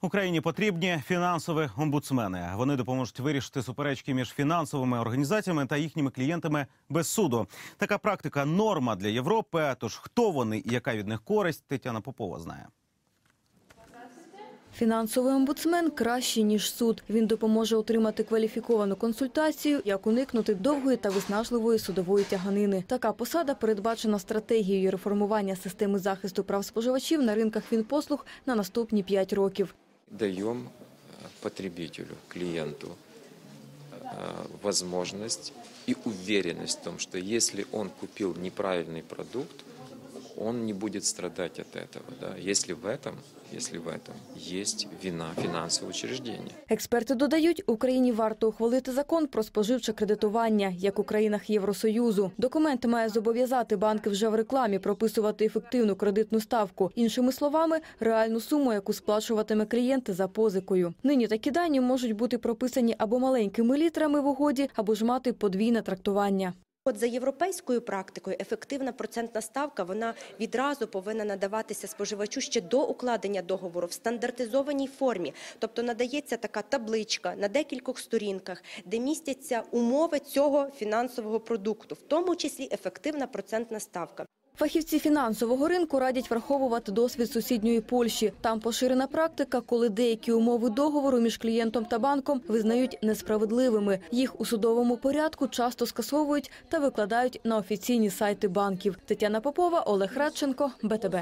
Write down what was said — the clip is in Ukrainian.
Україні потрібні фінансові омбудсмени. Вони допоможуть вирішити суперечки між фінансовими організаціями та їхніми клієнтами без суду. Така практика норма для Європи. Тож хто вони і яка від них користь, Тетяна Попова знає. Фінансовий омбудсмен краще, ніж суд. Він допоможе отримати кваліфіковану консультацію, як уникнути довгої та виснажливої судової тяганини. Така посада передбачена стратегією реформування системи захисту прав споживачів на ринках фінпослуг на наступні п'ять років. даем э, потребителю, клиенту э, возможность и уверенность в том, что если он купил неправильный продукт, он не будет страдать от этого. Да? Если в этом, если в этом есть вина финансового учреждения. Експерти додають, Україні варто ухвалити закон про споживче кредитування, як у країнах Євросоюзу. Документ має зобов'язати банки вже в рекламі прописувати ефективну кредитну ставку. Іншими словами, реальну суму, яку сплачуватиме клієнт за позикою. Нині такі дані можуть бути прописані або маленькими літерами в угоді, або ж мати подвійне трактування. От за європейською практикою ефективна процентна ставка вона відразу повинна надаватися споживачу ще до укладення договору в стандартизованій формі. Тобто надається така табличка на декількох сторінках, де містяться умови цього фінансового продукту, в тому числі ефективна процентна ставка. Фахівці фінансового ринку радять враховувати досвід сусідньої Польщі. Там поширена практика, коли деякі умови договору між клієнтом та банком визнають несправедливими. Їх у судовому порядку часто скасовують та викладають на офіційні сайти банків. Тетяна Попова, Олег Радченко, БТБ.